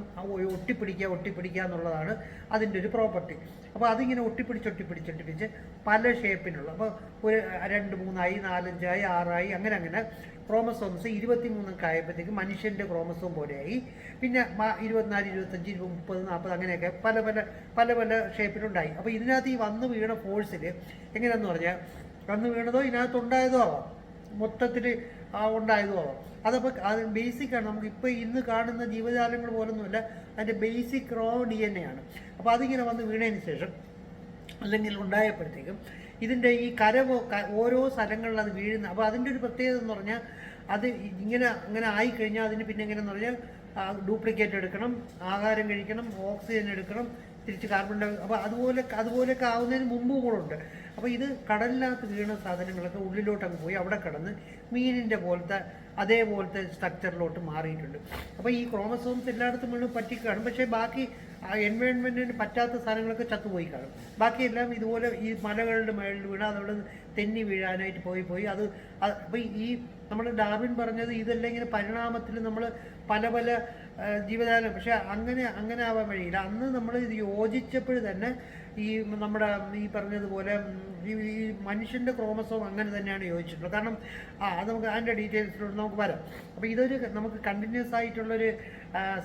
ഒട്ടിപ്പിടിക്കുക ഒട്ടിപ്പിടിക്കുക എന്നുള്ളതാണ് അതിന്റെ ഒരു പ്രോപ്പർട്ടി അപ്പോൾ അതിങ്ങനെ ഒട്ടിപ്പിടിച്ച് ഒട്ടിപ്പിടിച്ച് ഒട്ടിപ്പിടിച്ച് പല ഷേപ്പിനുള്ള അപ്പോൾ ഒരു രണ്ട് മൂന്നായി നാലഞ്ചായി ആറായി അങ്ങനെ അങ്ങനെ ക്രോമസോംസ് ഇരുപത്തി മൂന്നൊക്കെ ആയപ്പോഴത്തേക്ക് മനുഷ്യന്റെ ക്രോമസോം പോലെയായി. പിന്നെ ഇരുപത്തിനാല് ഇരുപത്തഞ്ച് ഇരുപത് മുപ്പത് നാൽപ്പത് അങ്ങനെയൊക്കെ പല പല പല പല ഷേപ്പിലുണ്ടായി അപ്പോൾ ഇതിനകത്ത് ഈ വന്ന് വീണ ഫോഴ്സിൽ എങ്ങനെയാന്ന് പറഞ്ഞാൽ വന്ന് വീണതോ ഇതിനകത്ത് ഉണ്ടായതോ ആവാം. മൊത്തത്തിൽ ഉണ്ടായതോ ആവാം. അതപ്പോൾ അത് ബേസിക്കാണ് നമുക്ക് ഇപ്പോൾ ഇന്ന് കാണുന്ന ജീവജാലങ്ങൾ പോലൊന്നുമല്ല. അതിന്റെ basic raw D N A ആണ്. അപ്പോൾ അതിങ്ങനെ വന്ന് വീണതിന് ശേഷം അല്ലെങ്കിൽ ഉണ്ടായപ്പോഴത്തേക്കും ഇതിന്റെ ഈ കര ഓരോ സ്ഥലങ്ങളിൽ അത് വീഴുന്ന അപ്പോൾ അതിന്റെ ഒരു പ്രത്യേകത എന്ന് പറഞ്ഞാൽ അത് ഇങ്ങനെ അങ്ങനെ ആയിക്കഴിഞ്ഞാൽ അതിന് പിന്നെ എങ്ങനെയെന്ന് പറഞ്ഞാൽ ഡ്യൂപ്ലിക്കേറ്റ് എടുക്കണം ആഹാരം കഴിക്കണം ഓക്സിജൻ എടുക്കണം തിരിച്ച് കാർബൺ ഡൈ അപ്പോൾ അതുപോലെ അതുപോലെയൊക്കെ ആവുന്നതിന് മുമ്പ് കൂടുണ്ട് അപ്പോൾ ഇത് കടലിനകത്ത് വീണ സാധനങ്ങളൊക്കെ ഉള്ളിലോട്ട് അങ്ങ് പോയി അവിടെ കിടന്ന് മീനിന്റെ പോലത്തെ അതേപോലത്തെ സ്ട്രക്ചറിലോട്ട് മാറിയിട്ടുണ്ട്. അപ്പോൾ ഈ ക്രോമസോംസ് എല്ലായിടത്തും വീണ് പറ്റിക്കാണും പക്ഷേ ബാക്കി എൻവയോൺമെന്റിന് പറ്റാത്ത സാധനങ്ങളൊക്കെ ചത്തുപോയി കാണും. ബാക്കിയെല്ലാം ഇതുപോലെ ഈ മലകളുടെ മേളിൽ വീണ് അതവിടെ തെന്നി വീഴാനായിട്ട് പോയി പോയി. അത് അപ്പോൾ ഈ നമ്മൾ ഡാർവിൻ പറഞ്ഞത് ഇതെല്ലാം ഇങ്ങനെ പരിണാമത്തിൽ നമ്മൾ പല പല ജീവജാലം പക്ഷെ അങ്ങനെ അങ്ങനെ ആവാൻ വഴിയില്ല. അന്ന് നമ്മൾ ഇത് യോജിച്ചപ്പോൾ തന്നെ ഈ നമ്മുടെ ഈ പറഞ്ഞതുപോലെ ഈ മനുഷ്യന്റെ ക്രോമസോം അങ്ങനെ തന്നെയാണ് യോജിച്ചിട്ടുള്ളത്. കാരണം ആ അത് നമുക്ക് അതിന്റെ ഡീറ്റെയിൽസിലൂടെ നമുക്ക് വരാം. അപ്പോൾ ഇതൊരു നമുക്ക് കണ്ടിന്യൂസ് ആയിട്ടുള്ളൊരു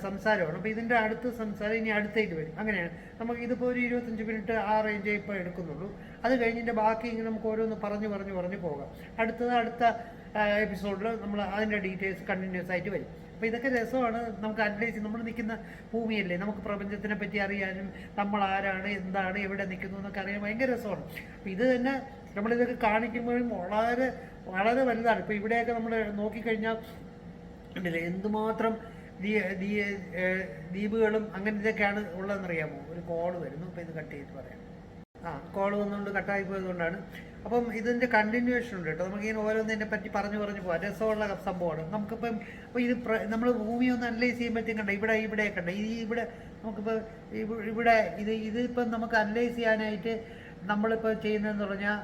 സംസാരമാണ്. അപ്പോൾ ഇതിന്റെ അടുത്ത സംസാരം ഇനി അടുത്തേക്ക് വരും. അങ്ങനെയാണ്. നമുക്ക് ഇതിപ്പോൾ ഒരു ഇരുപത്തഞ്ച് മിനിറ്റ് ആ റേഞ്ചേ ഇപ്പോൾ എടുക്കുന്നുള്ളൂ. അത് കഴിഞ്ഞിട്ട് ബാക്കി ഇങ്ങനെ നമുക്ക് ഓരോന്ന് പറഞ്ഞു പറഞ്ഞു പറഞ്ഞു പോകാം. അടുത്തത് അടുത്ത എപ്പിസോഡിൽ നമ്മൾ അതിന്റെ ഡീറ്റെയിൽസ് കണ്ടിന്യൂസ് ആയിട്ട് വരും. അപ്പോൾ ഇതൊക്കെ രസമാണ്. നമുക്ക് അനുഭവിച്ച് നമ്മൾ നിൽക്കുന്ന ഭൂമിയല്ലേ? നമുക്ക് പ്രപഞ്ചത്തിനെ പറ്റി അറിയാനും നമ്മൾ ആരാണ് എന്താണ് എവിടെ നിൽക്കുന്നു എന്നൊക്കെ അറിയാൻ ഭയങ്കര രസമാണ്. അപ്പോൾ ഇത് തന്നെ നമ്മളിതൊക്കെ കാണിക്കുമ്പോഴും വളരെ വളരെ വലുതാണ്. ഇപ്പോൾ ഇവിടെയൊക്കെ നമ്മൾ നോക്കിക്കഴിഞ്ഞാൽ ഉണ്ടല്ലേ എന്തുമാത്രം ദ്വീപുകളും അങ്ങനെ ഇതൊക്കെയാണ് ഉള്ളതെന്നറിയാമോ? ഒരു കോൾ വരുന്നു അപ്പോൾ ഇത് കട്ട് ചെയ്ത് പറയാം. ആ കോൾ വന്നുകൊണ്ട് കട്ടായി പോയതുകൊണ്ടാണ്. അപ്പം ഇതിന്റെ കണ്ടിന്യൂവേഷൻ ഉണ്ട് കേട്ടോ. നമുക്കിങ്ങനെ ഓരോന്നിനെ പറ്റി പറഞ്ഞു പറഞ്ഞു പോകാം രസമുള്ള സംഭവമാണ്. നമുക്കിപ്പം അപ്പോൾ ഇത് നമ്മൾ ഭൂമി ഒന്ന് അനലൈസ് ചെയ്യുമ്പോഴത്തേക്കും കണ്ട? ഇവിടെ ഇവിടെ കണ്ട? ഈ ഇവിടെ നമുക്കിപ്പോൾ ഇവ- ഇവിടെ ഇത് ഇതിപ്പം നമുക്ക് അനലൈസ് ചെയ്യാനായിട്ട് നമ്മളിപ്പോൾ ചെയ്യുന്നതെന്ന് പറഞ്ഞാൽ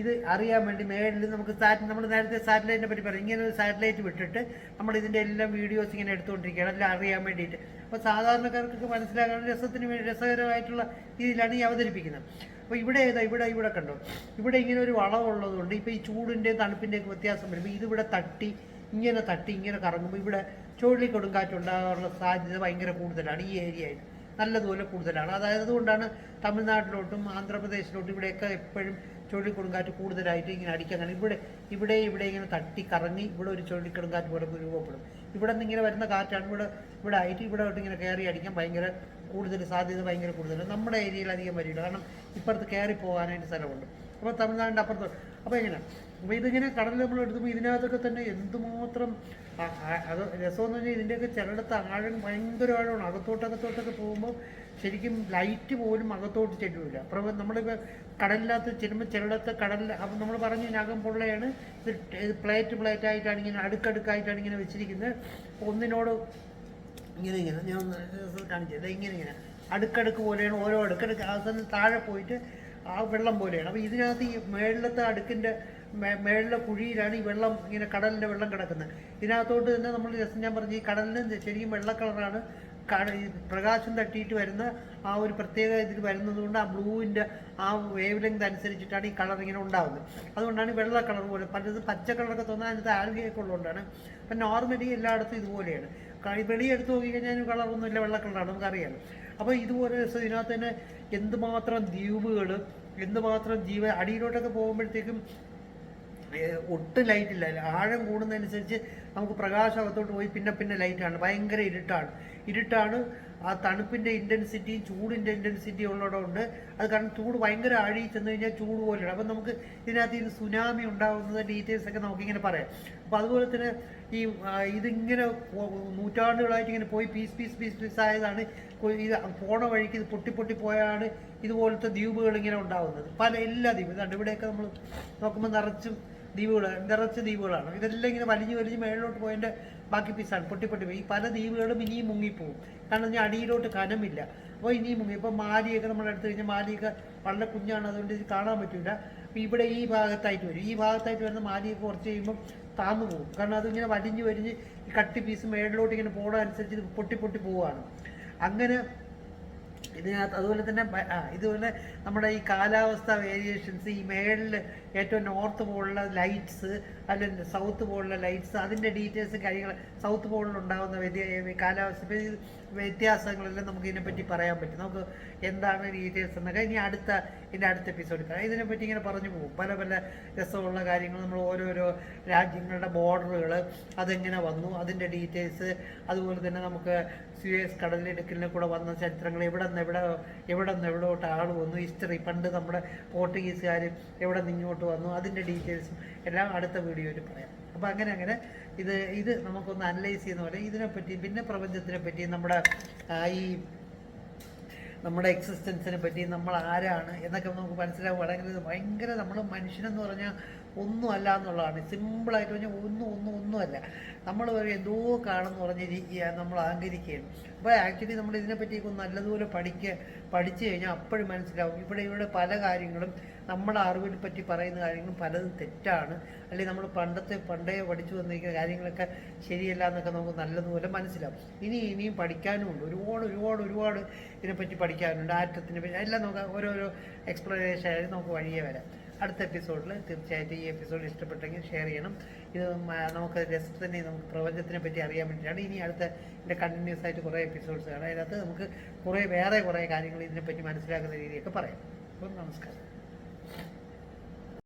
ഇത് അറിയാൻ വേണ്ടി മേളിൽ നമുക്ക് സാറ്റ് നമ്മൾ നേരത്തെ സാറ്റലൈറ്റിനെ പറ്റി പറയും. ഇങ്ങനെ ഒരു സാറ്റലൈറ്റ് വിട്ടിട്ട് നമ്മൾ ഇതിന്റെ എല്ലാം വീഡിയോസ് ഇങ്ങനെ എടുത്തുകൊണ്ടിരിക്കുകയാണ്. എല്ലാം അറിയാൻ വേണ്ടിയിട്ട്. അപ്പോൾ സാധാരണക്കാർക്ക് മനസ്സിലാക്കാൻ രസത്തിന് വേണ്ടി രസകരമായിട്ടുള്ള രീതിയിലാണ് ഈ അവതരിപ്പിക്കുന്നത്. അപ്പോൾ ഇവിടെ ഏതാ? ഇവിടെ ഇവിടെ കണ്ടോ? ഇവിടെ ഇങ്ങനെ ഒരു വളവുള്ളതുകൊണ്ട് ഇപ്പോൾ ഈ ചൂടിന്റെയും തണുപ്പിന്റെയൊക്കെ വ്യത്യാസം വരുമ്പോൾ ഇതിവിടെ തട്ടി ഇങ്ങനെ തട്ടി ഇങ്ങനെ കറങ്ങുമ്പോൾ ഇവിടെ ചുഴലിക്കൊടുങ്കാറ്റ് ഉണ്ടാകാനുള്ള സാധ്യത ഭയങ്കര കൂടുതലാണ് ഈ ഏരിയയിൽ. നല്ലതുപോലെ കൂടുതലാണ്. അതായത് അതുകൊണ്ടാണ് തമിഴ്നാട്ടിലോട്ടും ആന്ധ്രാപ്രദേശിലോട്ടും ഇവിടെയൊക്കെ എപ്പോഴും ചുഴലിക്കൊടുങ്കാറ്റ് കൂടുതലായിട്ട് ഇങ്ങനെ അടിക്കാൻ ഇവിടെ ഇവിടെ ഇവിടെ ഇങ്ങനെ തട്ടി കറങ്ങി ഇവിടെ ഒരു ചുഴലിക്കൊടുങ്കാറ്റ് പോലെ രൂപപ്പെടും. ഇവിടെ നിന്ന് ഇങ്ങനെ വരുന്ന കാറ്റാണ് ഇവിടെ ഇവിടെ ആയിട്ട് ഇവിടെ ഇങ്ങനെ കയറി അടിക്കാൻ ഭയങ്കര കൂടുതൽ സാധ്യത ഭയങ്കര കൂടുതലാണ് നമ്മുടെ ഏരിയയിൽ അധികം വരില്ല. കാരണം ഇപ്പുറത്ത് കയറി പോകാനായിട്ട് സ്ഥലമുണ്ട്. അപ്പോൾ തമിഴ്നാടിന്റെ അപ്പുറത്ത്. അപ്പോൾ എങ്ങനെ? അപ്പോൾ ഇതിങ്ങനെ കടലിൽ നമ്മൾ എടുക്കുമ്പോൾ ഇതിനകത്തൊക്കെ തന്നെ എന്തുമാത്രം അത് രസമെന്ന് പറഞ്ഞാൽ ഇതിന്റെയൊക്കെ ചിലയിടത്ത് ആഴം ഭയങ്കര ആഴമാണ്. അകത്തോട്ട് അകത്തോട്ടൊക്കെ പോകുമ്പോൾ ശരിക്കും ലൈറ്റ് പോലും അകത്തോട്ട് ചെല്ലൂല. അപ്പോൾ നമ്മളിപ്പോൾ കടലിനകത്ത് ചെല്ലുമ്പോൾ ചിലയിടത്ത് കടലിൽ അപ്പം നമ്മൾ പറഞ്ഞു ഇതിനകം പൊള്ളയാണ്. ഇത് പ്ലേറ്റ് പ്ലേറ്റ് ആയിട്ടാണ് ഇങ്ങനെ അടുക്കടുക്കായിട്ടാണ് ഇങ്ങനെ വെച്ചിരിക്കുന്നത് ഒന്നിനോട് ഇങ്ങനെ ഇങ്ങനെ ഞാൻ കാണിച്ചത് ഇങ്ങനെ ഇങ്ങനെ അടുക്കടുക്ക് പോലെയാണ് ഓരോ അടുക്കടുക്ക് അവസാനം താഴെ പോയിട്ട് ആ വെള്ളം പോലെയാണ്. അപ്പോൾ ഇതിനകത്ത് ഈ മേളിലത്തെ അടുക്കിന്റെ മേളിലെ കുഴിയിലാണ് ഈ വെള്ളം ഇങ്ങനെ കടലിന്റെ വെള്ളം കിടക്കുന്നത് ഇതിനകത്തോട്ട് തന്നെ നമ്മൾ ജസ്റ്റ് ഞാൻ പറഞ്ഞു ഈ കടലിന് ശരിക്കും വെള്ള കളറാണ് പ്രകാശം തട്ടിയിട്ട് വരുന്ന ആ ഒരു പ്രത്യേക ഇതിൽ വരുന്നത് കൊണ്ട് ആ ബ്ലൂവിന്റെ ആ വേവ് ലെങ്ത് അനുസരിച്ചിട്ടാണ് ഈ കളർ ഇങ്ങനെ ഉണ്ടാകുന്നത് അതുകൊണ്ടാണ് വെള്ള കളർ പോലെ പലത് പച്ച കളറൊക്കെ തോന്നാൻ അതിനകത്ത് ആൽഗയൊക്കെ ഉള്ളതുകൊണ്ടാണ്. അപ്പം നോർമലി എല്ലായിടത്തും ഇതുപോലെയാണ്. വെളിയെടുത്ത് നോക്കിക്കഴിഞ്ഞാൽ കളറൊന്നുമില്ല വെള്ള കളറാണ് നമുക്കറിയാം അപ്പോൾ ഇതുപോലെ ഇതിനകത്ത് തന്നെ എന്തുമാത്രം ദ്വീപുകൾ എന്തുമാത്രം ജീവ അടിയിലോട്ടൊക്കെ പോകുമ്പോഴത്തേക്കും ഒട്ടും ലൈറ്റില്ല ആഴം കൂടുന്നതനുസരിച്ച് നമുക്ക് പ്രകാശം അകത്തോട്ട് പോയി പിന്നെ പിന്നെ ലൈറ്റാണ് ഭയങ്കര ഇരുട്ടാണ്. ഇരുട്ടാണ്. ആ തണുപ്പിന്റെ ഇന്റൻസിറ്റിയും ചൂടിന്റെ ഇന്റൻസിറ്റിയും ഉള്ളതുകൊണ്ട് അത് കാരണം ചൂട് ഭയങ്കര ആഴി ചെന്ന് കഴിഞ്ഞാൽ ചൂട് പോലെയാണ്. അപ്പം നമുക്ക് ഇതിനകത്ത് ഇത് സുനാമി ഉണ്ടാകുന്നത് ഡീറ്റെയിൽസ് ഒക്കെ നമുക്കിങ്ങനെ പറയാം. അപ്പോൾ അതുപോലെ തന്നെ ഈ ഇതിങ്ങനെ നൂറ്റാണ്ടുകളായിട്ട് ഇങ്ങനെ പോയി പീസ് പീസ് പീസ് പീസ് ആയതാണ് ഇത് പോണ വഴിക്ക് ഇത് പൊട്ടി പൊട്ടി പോയാണ് ഇതുപോലത്തെ ദ്വീപുകൾ ഇങ്ങനെ ഉണ്ടാകുന്നത് പല എല്ലാ ദ്വീപും. കണ്ട് ഇവിടെയൊക്കെ നമ്മൾ നോക്കുമ്പോൾ നിറച്ചും ദ്വീപുകൾ നിറച്ച ദ്വീപുകളാണ്. ഇതെല്ലാം ഇങ്ങനെ വലിഞ്ഞ് വലിഞ്ഞ് മേളിലോട്ട് പോയതിന്റെ ബാക്കി പീസാണ് പൊട്ടി പൊട്ടി പോയി പല ദ്വീപുകളും ഇനിയും മുങ്ങിപ്പോവും. കാരണം ഇനി അടിയിലോട്ട് കനമില്ല. അപ്പോൾ ഇനിയും മുങ്ങി. ഇപ്പോൾ മാലിയൊക്കെ നമ്മൾ എടുത്തു കഴിഞ്ഞാൽ മാലിയൊക്കെ വളരെ കുഞ്ഞാണ് അതുകൊണ്ട് ഇത് കാണാൻ പറ്റില്ല അപ്പോൾ ഇവിടെ ഈ ഭാഗത്തായിട്ട് വരും. ഈ ഭാഗത്തായിട്ട് വരുന്ന മാലിയൊക്കെ കുറച്ച് കഴിയുമ്പം താന്നു പോകും. കാരണം അതിങ്ങനെ വലിഞ്ഞ് വലിഞ്ഞ് ഈ കട്ടി പീസ് മേളിലോട്ട് ഇങ്ങനെ പോകണ അനുസരിച്ച് ഇത് പൊട്ടി പൊട്ടി പോവുകയാണ്. അങ്ങനെ ഇതിനകത്ത് അതുപോലെ തന്നെ ഇതുപോലെ നമ്മുടെ ഈ കാലാവസ്ഥ വേരിയേഷൻസ് ഈ മേളിൽ ഏറ്റവും നോർത്ത് പോലുള്ള ലൈറ്റ്സ് അല്ലെങ്കിൽ സൗത്ത് പോലുള്ള ലൈറ്റ്സ് അതിന്റെ ഡീറ്റെയിൽസ് കാര്യങ്ങൾ സൗത്ത് പോളിൽ ഉണ്ടാകുന്ന വ്യത്യ കാലാവസ്ഥ. വ്യത്യാസങ്ങളെല്ലാം നമുക്ക് ഇതിനെപ്പറ്റി പറയാൻ പറ്റും. നമുക്ക് എന്താണ് ഡീറ്റെയിൽസ് എന്നൊക്കെ ഇനി അടുത്ത ഇതിന്റെ അടുത്ത എപ്പിസോഡ് പറയാം. ഇതിനെപ്പറ്റി ഇങ്ങനെ പറഞ്ഞു പോകും. പല പല രസമുള്ള കാര്യങ്ങൾ നമ്മൾ ഓരോരോ രാജ്യങ്ങളുടെ ബോർഡറുകൾ അതെങ്ങനെ വന്നു അതിന്റെ ഡീറ്റെയിൽസ് അതുപോലെ തന്നെ നമുക്ക് സുയേസ് കടലിടുക്കലിനെ കൂടെ വന്ന ചരിത്രങ്ങൾ എവിടെ നിന്ന് എവിടെ എവിടെ നിന്ന് എവിടോട്ട് ആൾ വന്നു ഹിസ്റ്ററി പണ്ട് നമ്മുടെ പോർട്ടുഗീസുകാർ എവിടെ നിന്ന് ഇങ്ങോട്ട് വന്നു അതിന്റെ ഡീറ്റെയിൽസും എല്ലാം അടുത്ത വീഡിയോയിൽ പറയാം. അപ്പോൾ അങ്ങനെ അങ്ങനെ ഇത് ഇത് നമുക്കൊന്ന് അനലൈസ് ചെയ്യുന്ന പോലെ ഇതിനെപ്പറ്റി പിന്നെ പ്രപഞ്ചത്തിനെ പറ്റി നമ്മുടെ ഈ നമ്മുടെ എക്സിസ്റ്റൻസിനെ പറ്റി നമ്മൾ ആരാണ് എന്നൊക്കെ നമുക്ക് മനസ്സിലാവുകയാണെങ്കിൽ ഇത് ഭയങ്കര നമ്മൾ മനുഷ്യനെന്ന് പറഞ്ഞാൽ ഒന്നും അല്ല എന്നുള്ളതാണ്. സിമ്പിളായിട്ട് പറഞ്ഞാൽ ഒന്നും ഒന്നും ഒന്നുമല്ല നമ്മൾ എന്തോ കാണുമെന്ന് പറഞ്ഞിരിക്കുക നമ്മൾ അഹങ്കരിക്കുകയാണ്. അപ്പോൾ ആക്ച്വലി നമ്മൾ ഇതിനെപ്പറ്റിയൊക്കെ നല്ലതുപോലെ പഠിക്കുക പഠിച്ചു കഴിഞ്ഞാൽ അപ്പോഴും മനസ്സിലാവും. ഇവിടെ ഇവിടെ പല കാര്യങ്ങളും നമ്മുടെ അറിവിനെ പറ്റി പറയുന്ന കാര്യങ്ങളും പലതും തെറ്റാണ്. അല്ലെങ്കിൽ നമ്മൾ പണ്ടത്തെ പണ്ടേ പഠിച്ചു വന്നിരിക്കുന്ന കാര്യങ്ങളൊക്കെ ശരിയല്ല എന്നൊക്കെ നമുക്ക് നല്ലതുപോലെ മനസ്സിലാവും. ഇനി ഇനിയും പഠിക്കാനുമുണ്ട്. ഒരുപാട് ഒരുപാട് ഒരുപാട് ഇതിനെപ്പറ്റി പഠിക്കാനുണ്ട്. ആറ്റത്തിനെ പറ്റി എല്ലാം നമുക്ക് ഓരോരോ എക്സ്പ്ലനേഷൻ ആയാലും നമുക്ക് വഴിയേ വരാം. അടുത്ത എപ്പിസോഡിൽ തീർച്ചയായിട്ടും ഈ എപ്പിസോഡ് ഇഷ്ടപ്പെട്ടെങ്കിൽ ഷെയർ ചെയ്യണം. ഇത് നമുക്ക് രസത്തിനെ നമുക്ക് പ്രപഞ്ചത്തിനെ പറ്റി അറിയാൻ വേണ്ടിയിട്ടാണ്. ഇനി അടുത്ത ഇതിന്റെ കണ്ടിന്യൂസ് ആയിട്ട് കുറേ എപ്പിസോഡ്സ് കാണാം. അതിനകത്ത് നമുക്ക് കുറേ വേറെ കുറേ കാര്യങ്ങൾ ഇതിനെപ്പറ്റി മനസ്സിലാക്കുന്ന രീതിയൊക്കെ പറയാം. അപ്പം നമസ്കാരം.